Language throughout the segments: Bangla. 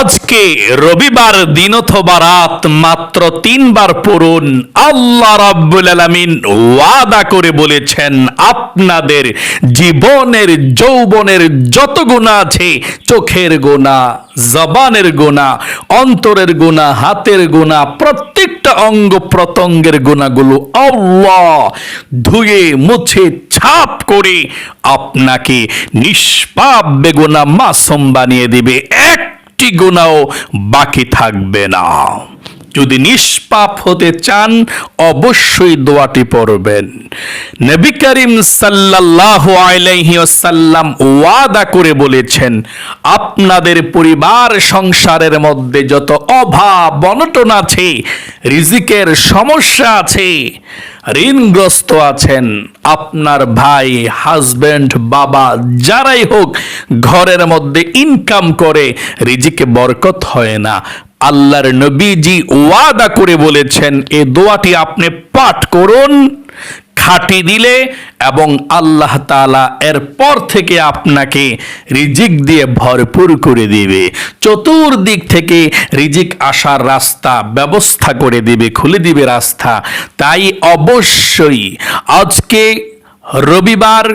আজকে রবিবার দিন অথবা রাত মাত্র তিনবার পড়ুন। আল্লাহ রাব্বুল আলামিন ওয়াদা করে বলেছেন, আপনাদের জীবনের, যৌবনের যত গুণা আছে, চোখের গোনা জবানের গোনা অন্তরের গোনা হাতের গোনা প্রত্যেকটা অঙ্গ প্রত্যঙ্গের গুণাগুলো আল্লাহ ধুয়ে, মুছে, ছাপ করে আপনাকে নিষ্পাপ বেগুনা মাসুম বানিয়ে দিবে। একটি গুণাও বাকি থাকবে না। যদি নিষ্পাপ হতে চান, অবশ্যই দোয়াটি পড়বেন। নবী করিম সাল্লাল্লাহু আলাইহি ওয়াসাল্লাম ওয়াদা করে বলেছেন, আপনাদের পরিবার সংসারের মধ্যে যত অভাব, অনটন আছে, রিজিকের সমস্যা আছে, ঋণগ্রস্ত আছেন, আপনার ভাই, হাজবেন্ড, বাবা, যারাই হোক, ঘরের মধ্যে ইনকাম করে, রিজিকে বরকত হয় না। আল্লাহর নবীজি ওয়াদা করে বলেছেন, এ দোয়াটি আপনি পাঠ করুন, খাটি দিলে এবং আল্লাহ তালা এর পর থেকে আপনাকে রিজিক দিয়ে ভরপুর করে দেবে। চতুর্দিক থেকে রিজিক আসার রাস্তা ব্যবস্থা করে দেবে, খুলে দিবে রাস্তা। তাই অবশ্যই আজকে রবিবার,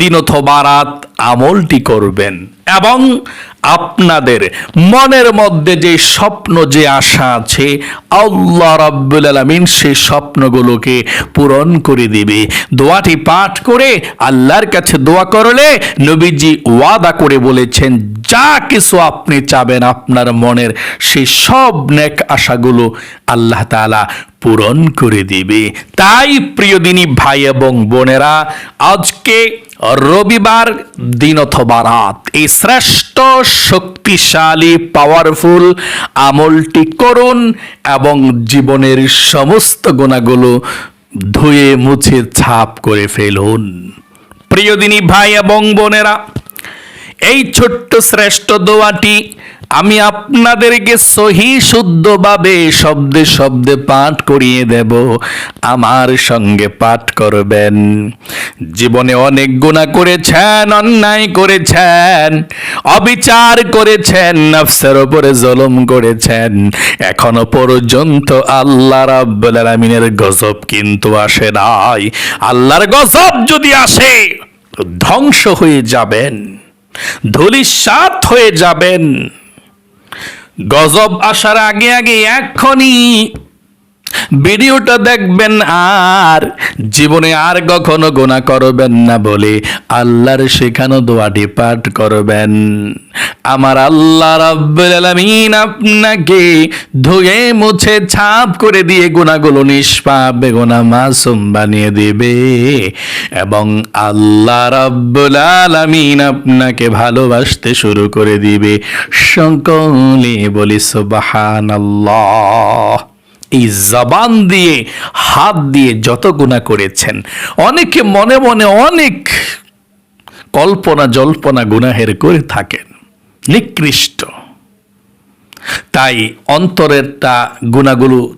দিন অথবা রাত আমলটি করবেন এবং আপনাদের মনের মধ্যে যে স্বপ্ন, যে আশা আছে, আল্লাহ রাব্বুল আলামিন সেই স্বপ্নগুলোকে পূরণ করে দিবে। দোয়াটি পাঠ করে আল্লাহর কাছে দোয়া করলে নবীজি ওয়াদা করে বলেছেন, যা কিছু আপনি চাবেন আপনার মনের সেই সব নেক আশাগুলো আল্লাহ তাআলা পূরণ করে দিবে। তাই প্রিয় দিনী ভাই এবং বোনেরা, আজকে রবিবার দিন অথবা রাত। এই শ্রেষ্ঠ শক্তিশালী পাওয়ারফুল আমলটি করুন এবং জীবনের সমস্ত গুণাগুলো ধুয়ে মুছে ছাপ করে ফেলুন। প্রিয় দিনী ভাই এবং বোনেরা, এই ছোট্ট শ্রেষ্ঠ দোয়াটি আমি আপনাদেরকে সহি শুদ্ধভাবে শব্দে শব্দে পাঠ করিয়ে দেব। আমার সঙ্গে পাঠ করবেন। জীবনে অনেক গুণা করেছেন, অন্যায় করেছেন, অবিচার করেছেন, নফসের উপরে জলম করেছেন। এখনও পর্যন্ত আল্লাহ রাব্বুল আলামিনের গজব কিন্তু আসে নাই। আল্লাহর গজব যদি আসে, ধ্বংস হয়ে যাবেন ধুলিসাত হয়ে যাবেন। গজব আসার আগে আগে এক্ষুনি ভিডিওটা দেখবেন আর জীবনে আর কখনো গোনা করবেন না বলে আল্লাহর শেখানো দোয়াটি পাঠ করবেন। আমার আল্লাহ রাব্বুল আপনাকে ধুয়ে মুছে ছাপ করে দিয়ে গুণাগুলো নিষ্পাপ বেগুনা মাসুম বানিয়ে দেবে এবং আল্লাহ রাব্বুল আলামিন আপনাকে ভালোবাসতে শুরু করে দিবে। সকলে বলি, সুবহানাল্লাহ। এই জবান দিয়ে, হাত দিয়ে যত গুণা করেছেন। অনেকে মনে মনে অনেক কল্পনা জল্পনা গুনাহের করে থাকেন। নিকৃষ্ট। তাই অন্তরেরটা গুণাগুলো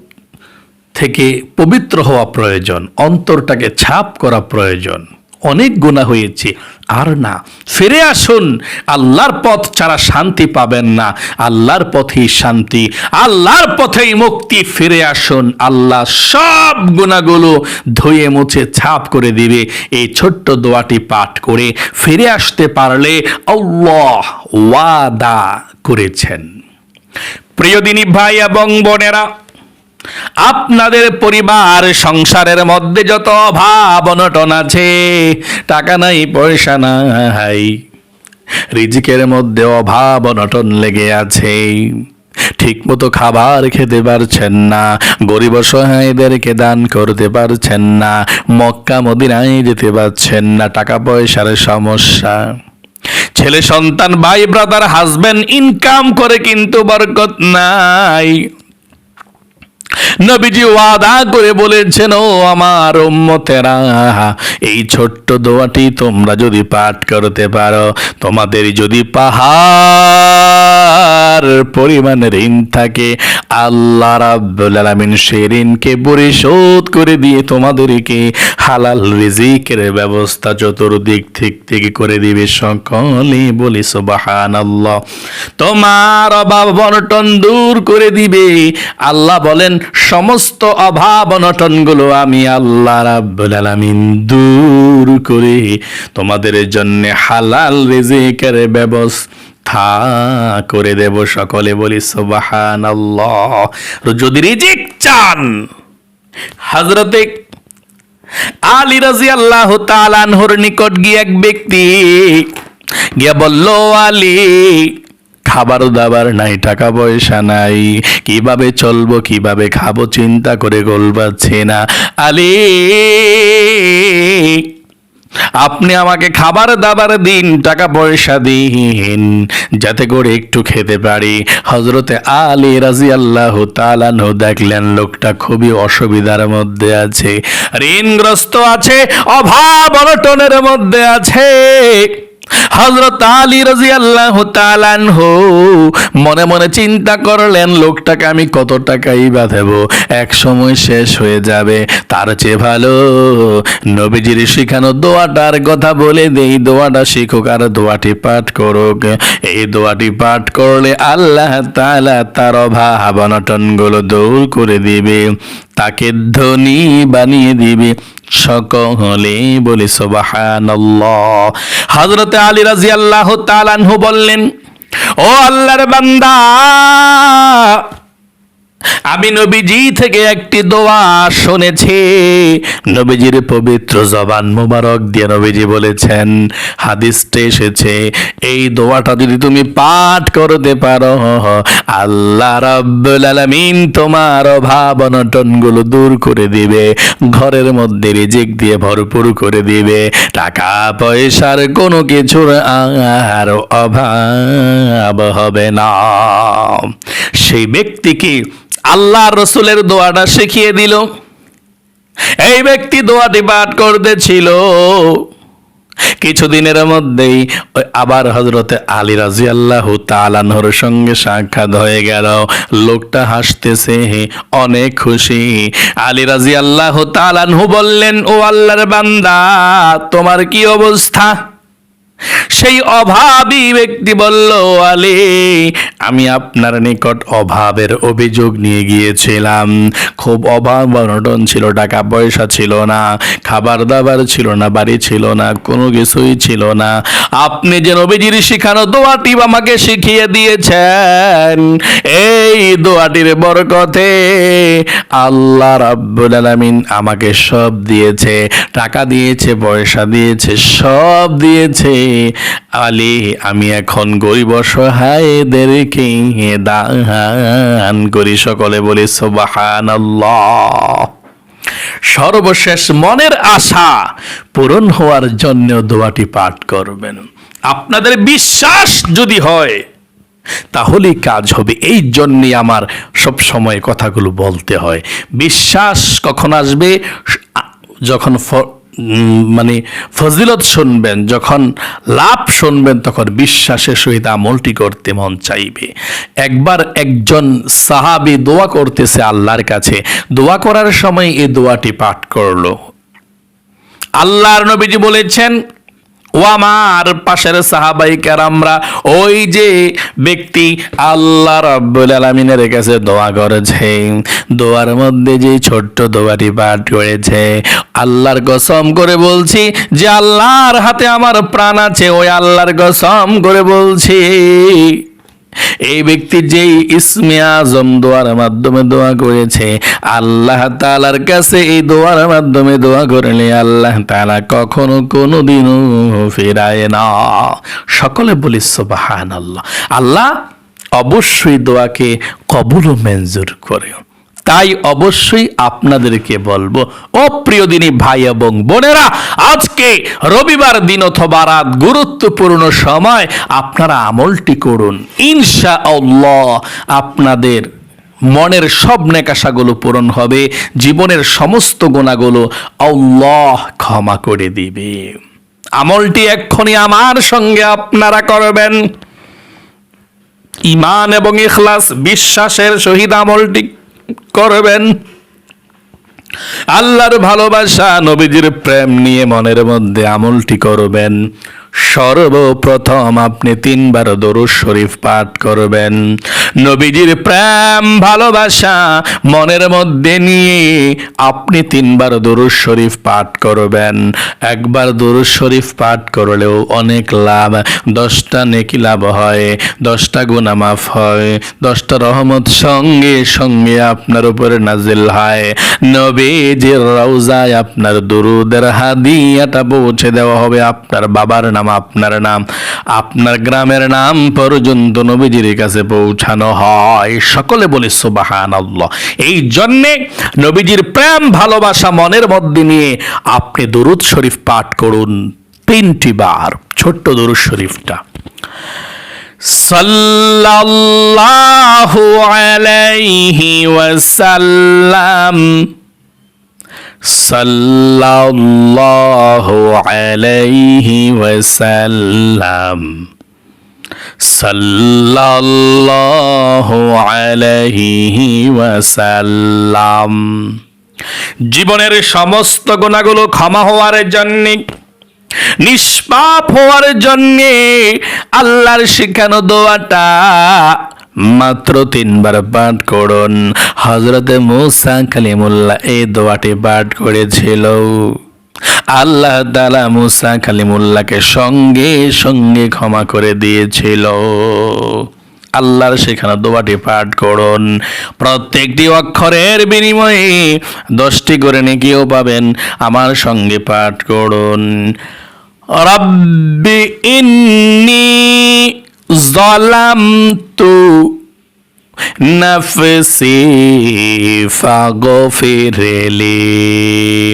থেকে পবিত্র হওয়া প্রয়োজন, অন্তরটাকে ছাপ করা প্রয়োজন। অনেক গুণা হয়েছে। আর না, ফিরে আসুন, আল্লাহর পথ ছাড়া শান্তি পাবেন না। আল্লাহর পথেই শান্তি, আল্লাহর পথেই মুক্তি। ফিরে আসুন, আল্লাহ সব গুণাগুলো ধুয়ে মুছে ছাপ করে দিবে। এই ছোট্ট দোয়াটি পাঠ করে ফিরে আসতে পারলে আল্লাহ ওয়াদা করেছেন। প্রিয় দিনী ভাই এবং বোনেরা আপনাদের পরিবার, সংসারের মধ্যে যত অভাব, অনটন আছে, টাকা নাই, পয়সা নাই, রিজিকের মধ্যে অভাব, অনটন লেগে আছে। ঠিক মতো খাবার খেতে পারছেন না, গরিব অসহায়দেরকে দান করতে পারছেন না, মক্কা, মদিনায় যেতে পারছেন না, টাকা পয়সার সমস্যা। ছেলে, সন্তান, ভাই ব্রাদার হাজবেন্ড ইনকাম করে কিন্তু বরকত নাই। নবীজি ওয়াদা করে বলেছেন, ও আমার উম্মতেরা, এই ছোট্ট দোয়াটি তোমরা যদি পাঠ করতে পারো, তোমাদের যদি পাহাড় পরিমাণ ঋণ থাকে, আল্লাহ রাব্বুল আলামিন সেই ঋণকে পরিশোধ করে দিয়ে তোমাদেরকে হালাল রিজিকের ব্যবস্থা চতুর্দিক থেকে থেকে করে দিবে সকলে। বলি, সুবহানাল্লাহ। তোমার অভাব অনটন দূর করে দিবে। আল্লাহ বলেন সমস্ত অভাব অনটনগুলো আমি আল্লাহ রাব্বুল আলামিন দূর করে তোমাদের জন্য হালাল রিজিকের ব্যবস্থা করে দেব সকলে বলি সুবহানাল্লাহ। যদি রিজিক চান, হযরতে আলী রাজি আল্লাহ তালানহর নিকট গিয়ে এক ব্যক্তি গিয়া বলল আলী খাবার দাবার নাই, টাকা পয়সা নাই। কীভাবে চলবো, কীভাবে খাব, চিন্তা করে গোল পাচ্ছে না। আলী, আপনি আমাকে খাবার দাবার দিন, টাকা পয়সা দিন, যাতে করে একটু খেতে পারি। হজরতে আলী রাজি আল্লাহ তালানহ দেখলেন, লোকটা খুবই অসুবিধার মধ্যে আছে। ঋণগ্রস্ত আছে, অভাব অনটনের মধ্যে আছে। হজরত আলী রাজি আল্লাহ তালানহ মনে মনে চিন্তা করলেন, লোকটাকে আমি কত টাকাই বা দেব? এক সময় শেষ হয়ে যাবে, তার চেয়ে ভালো। নবীজির শিখানো দোয়াটার কথা বলে দেই, দোয়াটা শিখুক আর দোয়াটি পাঠ করুক। এই দোয়াটি পাঠ করলে আল্লাহ তালা তার অভাব অনটনগুলো দৌড় করে দিবে, তাকে ধনী বানিয়ে দিবে। সকলে বলে হজরত আলী রাজি আল্লাহ বললেন ও আল্লাহর বান্দা আমি নবীজি থেকে একটি দোয়া শুনেছি। নবীজির পবিত্র জবান মোবারক দিয়ে নবীজি বলেছেন, হাদিসটা এসেছে, এই দোয়াটা যদি তুমি পাঠ করতে পারো, আল্লাহ রাব্বুল আলামিন তোমার অভাব অনটনগুলো দূর করে দিবে, ঘরের মধ্যে রিজিক দিয়ে ভরপুর করে দিবে টাকা পয়সার কোনো কিছুর আর অভাব হবে না। সেই ব্যক্তিকে আল্লাহ রসুলের দোয়াটা শিখিয়ে দিল। এই ব্যক্তি দোয়াটি পাঠ করতেছিল। কিছুদিনের মধ্যেই ওই আবার হজরতে আলী রাজি আল্লাহ তালানহর সঙ্গে সাক্ষাৎ হয়ে গেল। লোকটা হাসতেছে, অনেক খুশি। আলী রাজি আল্লাহ তালানহু বললেন, ও আল্লাহর বান্দা, তোমার কি অবস্থা? সেই অভাবী ব্যক্তি বলল, আলে, আমি আপনার নিকট অভাবের অভিযোগ নিয়ে গিয়েছিলাম। খুব অভাব অনটন ছিল, টাকা পয়সা ছিল না, খাবার দাবার ছিল না, বাড়ি ছিল না, কোনো কিছুই ছিল না। আপনি যে নবীজির শিখানো দোয়াটি আমাকে শিখিয়ে দিয়েছেন, এই দোয়াটির বরকতে আল্লাহ রাব্বুল আলামিন আমাকে সব দিয়েছে। টাকা দিয়েছে, পয়সা দিয়েছে, সব দিয়েছে। আলী, আমি এখন গরিব অসহায়দেরকে দান করি। সকলে বলি, সুবহানাল্লাহ। সর্বশেষ মনের আশা পূরণ হওয়ার জন্য দোয়াটি পাঠ করবেন। আপনাদের বিশ্বাস যদি হয়, তাহলেই কাজ হবে। এই জন্যে আমার সব সময় কথাগুলো বলতে হয়। বিশ্বাস কখন আসবে? যখন মানে ফজিলত শুনবেন, যখন লাভ শুনবেন, তখন বিশ্বাসের সহিত আমলটি করতে মন চাইবে। একবার একজন সাহাবি দোয়া করতেছে আল্লাহর কাছে, দোয়া করার সময় এই দোয়াটি পাঠ করল। আল্লাহর নবীজি বলেছেন ও আমার পাশের সাহাবাই কারামরা ওই যে ব্যক্তি আল্লাহ রাব্বুল আলমিনের কাছে দোয়া করেছে। দোয়ার মধ্যে যে ছোট্ট দোয়াটি পাঠ করেছে। আল্লাহর কসম করে বলছি যে আল্লাহর হাতে আমার প্রাণ আছে, ওই আল্লাহর কসম করে বলছি। এই ব্যক্তি যেই ইসমে আজম দোয়ার মাধ্যমে দোয়া করেছে, আল্লাহ তালার কাছে এই দোয়ার মাধ্যমে দোয়া করলে আল্লাহ তালা কখনো কোনো দিনও ফেরায় না। সকলে বলিস বাহান আল্লাহ আল্লাহ অবশ্যই দোয়াকে কবুল মঞ্জুর করে তাই অবশ্যই আপনাদেরকে বলব, ও প্রিয় ভাই এবং বোনেরা, আজকে রবিবার দিন অথবা রাত গুরুত্বপূর্ণ সময় আপনারা আমলটি করুন। ইনশা আল্লাহ আপনাদের মনের সব নেকাশাগুলো পূরণ হবে, জীবনের সমস্ত গুণাগুলো আল্লাহ ক্ষমা করে দিবে। আমলটি এক্ষুনি আমার সঙ্গে আপনারা করবেন। ইমান এবং ইখলাস, বিশ্বাসের সহিত আমলটি করবেন। আল্লাহর ভালোবাসা নবীজির প্রেম নিয়ে মনের মধ্যে আমলটি করবেন। সর্বপ্রথম আপনি তিনবার দরুদ শরীফ পাঠ করবেন। নবীজির প্রেম, ভালোবাসা মনের মধ্যে নিয়ে আপনি তিনবার দরুদ শরীফ পাঠ করবেন। একবার দরুদ শরীফ পাঠ করলেও অনেক লাভ। দশটা নেকি লাভ হয়, দশটা গুণা মাফ হয়, দশটা রহমত সঙ্গে সঙ্গে আপনার উপরে নাজিল হয়। নবীজির রওজায় আপনার দুরুদের হাদিয়াটা পৌঁছে দেওয়া হবে আপনার বাবার নাম আপনার নাম, আপনার গ্রামের নাম পর্যন্ত নবীজির কাছে পৌঁছানো হয়। সকলে বলে সুবাহান এই জন্যে নবীজির প্রেম, ভালোবাসা, মনের মধ্যে নিয়ে আপনি দরুদ শরীফ পাঠ করুন তিনটি বার, ছোট্ট দরুদ শরীফটা। সাল্লাল্লাহু আলাইহি ওয়াসাল্লাম সাল্লাল্লাহু আলাইহি ওয়াসাল্লাম। সাল্লাল্লাহু আলাইহি ওয়াসাল্লাম। জীবনের সমস্ত গুণাগুলো ক্ষমা হওয়ার জন্যে, নিষ্পাপ হওয়ার জন্যে আল্লাহর শিখানো দোয়াটা মাত্র তিনবার পাঠ করুন। হজরতে মুসা কালিমুল্লাহ এই দোয়াটি পাঠ করেছিল। আল্লাহ তালা মুসা কালিমুল্লাহকে সঙ্গে সঙ্গে ক্ষমা করে দিয়েছিল। আল্লাহর সেখানে দোয়াটি পাঠ করুন। প্রত্যেকটি অক্ষরের বিনিময়ে দশটি করে নেকিও পাবেন। আমার সঙ্গে পাঠ করুন। রব্বি ইন্নি ظلمت نفسي فاغفر لي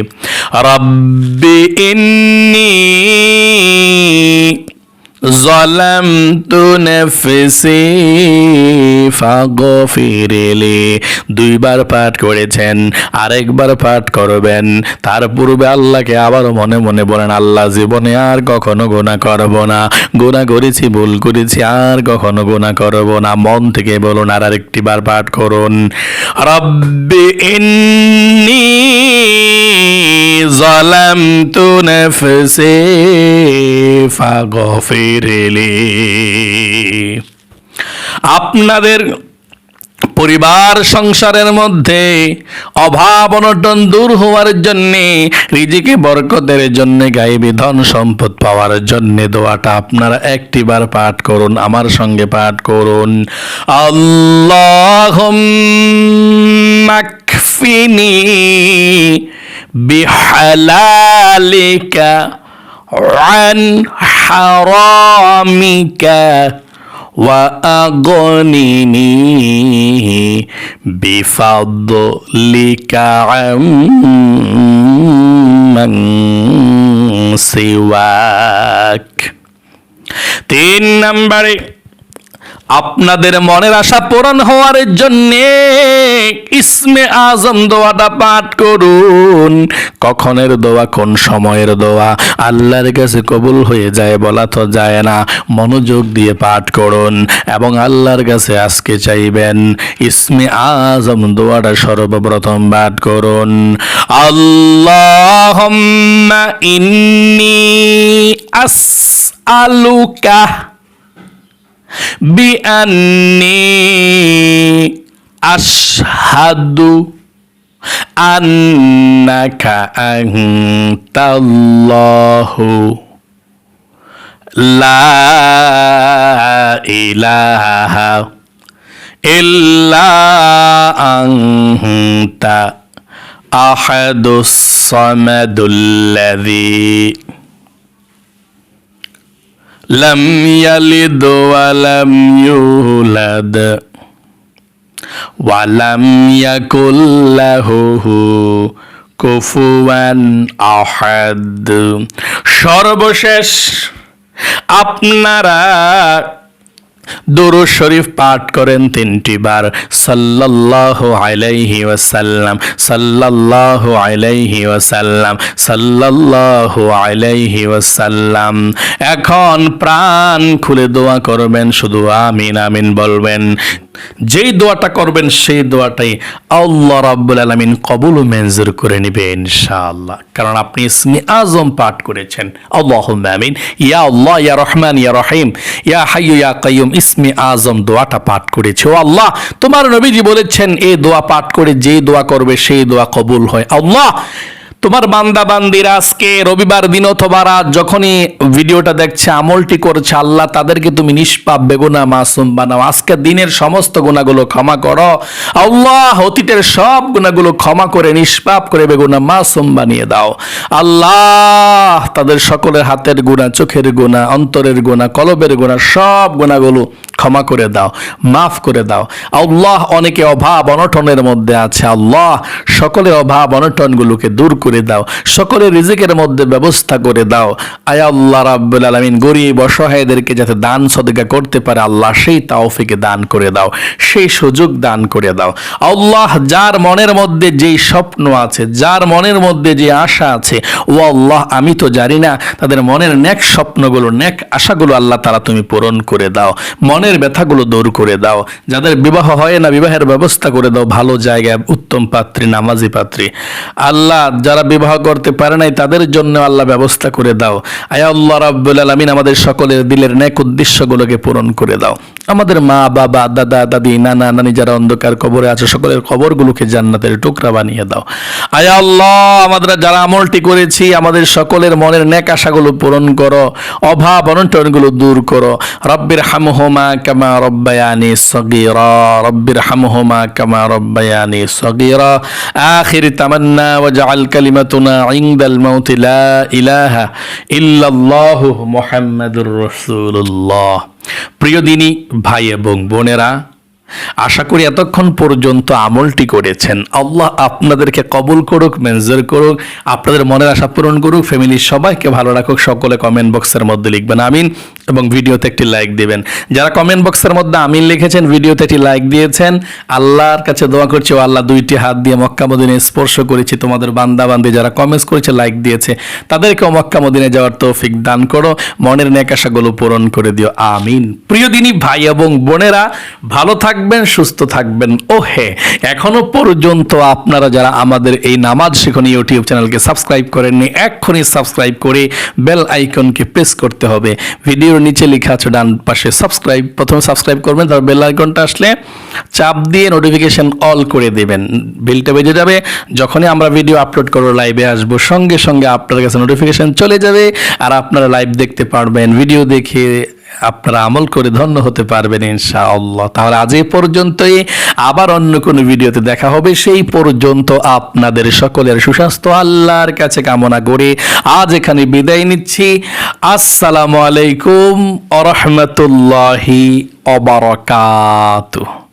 رب إني ظلمت نفسي فاغفر لي দুইবার পাঠ করেছেন আরেকবার পাঠ করবেন তার পূর্বে আল্লাহকে আবার মনে মনে বলেন আল্লাহ জীবনে আর কখনো গোনা করব না গোনা করেছি ভুল করেছি আর কখনো গোনা করব না মন থেকে বলুন আর আরেকটি বার পাঠ করুন রব্বি ইন্নি ظلمت نفسي فاغفر لي আপনাদের পরিবার সংসারের মধ্যে অভাব অনটন দূর হওয়ার জন্যে, রিজিকে বরকতের জন্য গাইবি ধন সম্পদ পাওয়ার জন্যে দোয়াটা আপনারা একটিবার পাঠ করুন, আমার সঙ্গে পাঠ করুন। আল্লাহ মাকফিনি বিহালালিকা عن حرامك وأغنني بفضلك عمن سواك তিন নম্বরে আপনাদের মনের আশা পূরণ হওয়ার জন্য ইসমে আজম দোয়াটা পাঠ করুন। কখনের দোয়া কোন সময়ের দোয়া? আল্লাহর কাছে কবুল হয়ে যায় বলা তো যায় না। মনোযোগ দিয়ে পাঠ করুন এবং আল্লাহর কাছে আজকে চাইবেন ইসমে আজম দোয়াটা সর্বপ্রথম পাঠ করুন। আল্লাহ ইন্নি আস আলুকা بأني أشهد أنك أنت الله. لا إله إلا أنت أحد الصمد الذي لم يلد ولم يولد ولم يكن له কুফুয়ান আহাদ সর্বশেষ আপনারা দুরুদ শরীফ পাঠ করেন তিনটি বার। সাল্লাল্লাহু আলাইহি ওয়াসাল্লাম, সাল্লাল্লাহু আলাইহি ওয়াসাল্লাম, সাল্লাল্লাহু আলাইহি ওয়াসাল্লাম। এখন প্রাণ খুলে দোয়া করবেন, শুধু আমিন আমিন বলবেন। যেই দোয়াটা করবেন, সেই দোয়াটাই আল্লাহ রাব্বুল আলামিন কবুল মঞ্জুর করে নেবে ইনশাআল্লাহ। কারণ আপনি ইসমি আজম পাঠ করেছেন। আল্লাহুম্মা আমিন। ইয়া আল্লাহ, ইয়া রহমান, ইয়া রহিম। ইয়া হাইয়ু, ইয়া কাইয়ুম, ইসমি আজম দোয়াটা পাঠ করেছে। ও আল্লাহ, তোমার নবীজি বলেছেন এই দোয়া পাঠ করে যেই দোয়া করবে, সেই দোয়া কবুল হয়। আল্লাহ তোমার বান্দা বান্দিরা আজকে রবিবার দিন অথবা রাত যখনই ভিডিওটা দেখছে, আমলটি করছে, আল্লাহ তাদেরকে তুমি নিষ্পাপ, বেগুনা, মাসুম বানাও। আজকে দিনের সমস্ত গুণাগুলো ক্ষমা করো। আল্লাহ অতীতের সব গুণাগুলো ক্ষমা করে, নিষ্পাপ করে, বেগুনা, মাসুম বানিয়ে দাও। আল্লাহ তাদের সকলের হাতের গুণা, চোখের গুণা, অন্তরের গুণা, কলবের গুণা, সব গুণাগুলো ক্ষমা করে দাও, মাফ করে দাও। আল্লাহ অনেকে অভাব অনটনের মধ্যে আছে। আল্লাহ সকলের অভাব অনটনগুলোকে দূর করে দাও, সকলের রিজিকের মধ্যে ব্যবস্থা করে দাও। আয় আল্লাহ রাব্বুল আলামিন, গরিব অসহায়দেরকে যাতে দান সদকা করতে পারে, আল্লাহ সেই তাওফিকে দান করে দাও, সেই সুযোগ দান করে দাও। আল্লাহ যার মনের মধ্যে যেই স্বপ্ন আছে, যার মনের মধ্যে যে আশা আছে, ও আল্লাহ আমি তো জানি না, তাদের মনের নেক স্বপ্নগুলো, নেক আশাগুলো আল্লাহ তারা তুমি পূরণ করে দাও। মনের ব্যথাগুলো দূর করে দাও। যাদের বিবাহ হয় না, বিবাহের ব্যবস্থা করে দাও। ভালো জায়গায় উত্তম পাত্রী, নামাজি পাত্রী। আল্লাহ যারা বিবাহ করতে পারে নাই, তাদের জন্য আল্লাহ ব্যবস্থা করে দাও। আয় আল্লাহ রাব্বুল আলামিন আমাদের সকলের দিলের নেক উদ্দেশ্যগুলোকে পূরণ করে দাও। আমাদের মা, বাবা, দাদা, দাদি, নানা, নানি যারা অন্ধকার কবরে আছে, সকলের কবরগুলোকে জান্নাতের টুকরা বানিয়ে দাও। আয় আল্লাহ, আমাদের যারা আমলটি করেছি, আমাদের সকলের মনের নেক আশাগুলো পূরণ করো। অভাব অনটনগুলো দূর করো। রব্বির হামহুমা কামা রব্বায়ানি সগীরা রব্বির হামহুমা কামা রব্বায়ানি সগীরা আখির তামান্না ওয়াজআল কালিমাতুনা ইনদাল মাউতি লা ইলাহা ইল্লাল্লাহু মুহাম্মাদুর রাসূলুল্লাহ প্রিয় দিনী, ভাই এবং বোনেরা, আশা করি এতক্ষণ পর্যন্ত আমলটি করেছেন। আল্লাহ আপনাদেরকে কবুল করুক, মেনজর করুক, আপনাদের মনের আশা পূরণ করুক ফ্যামিলির সবাইকে ভালো রাখুক, সকলে কমেন্ট বক্সের মধ্যে লিখবেন, আমিন। এবং ভিডিওতে একটি লাইক দিবেন। যারা কমেন্ট বক্সের মধ্যে আমিন লিখেছেন, ভিডিওতে একটি লাইক দিয়েছেন, আল্লাহর কাছে দোয়া করছি, ও আল্লাহ দুইটি হাত দিয়ে মক্কা মদিনে স্পর্শ করেছি, তোমাদের বান্দা বান্দি যারা কমেন্টস করেছে লাইক দিয়েছে তাদেরকেও মক্কা মদিনে যাওয়ার তৌফিক দান করো, মনের নেকাশাগুলো পূরণ করে দিও, আমিন। প্রিয় দিনী ভাই এবং বোনেরা, ভালো থাকবেন, সুস্থ থাকবেন, ও হে। এখনও পর্যন্ত আপনারা যারা আমাদের এই নামাজ শিখনি, ইউটিউব চ্যানেলকে সাবস্ক্রাইব করেননি, এক্ষুনি সাবস্ক্রাইব করে বেল আইকনকে প্রেস করতে হবে। ভিডিওর নিচে লেখা আছে ডান পাশে সাবস্ক্রাইব প্রথমে সাবস্ক্রাইব করবেন, তারপর বেল আইকনটা আসলে চাপ দিয়ে নোটিফিকেশন অল করে দেবেন। বেলটা বেজে যাবে, যখনই আমরা ভিডিও আপলোড করব লাইভে আসব, সঙ্গে সঙ্গে আপনার কাছে নোটিফিকেশন চলে যাবে, আর আপনারা লাইভ দেখতে পারবেন ভিডিও দেখে আপনারা আমল করে ধন্য হতে পারবেন ইনশাআল্লাহ। তাহলে আজ এ পর্যন্তই। আবার অন্য কোনো ভিডিওতে দেখা হবে। সেই পর্যন্ত আপনাদের সকলের সুস্বাস্থ্য, আল্লাহর কাছে কামনা করে আজ এখানে বিদায় নিচ্ছি। আসসালামু আলাইকুম আরহামতুল্লাহি রহমতুল্লাহি অবরকাতুহ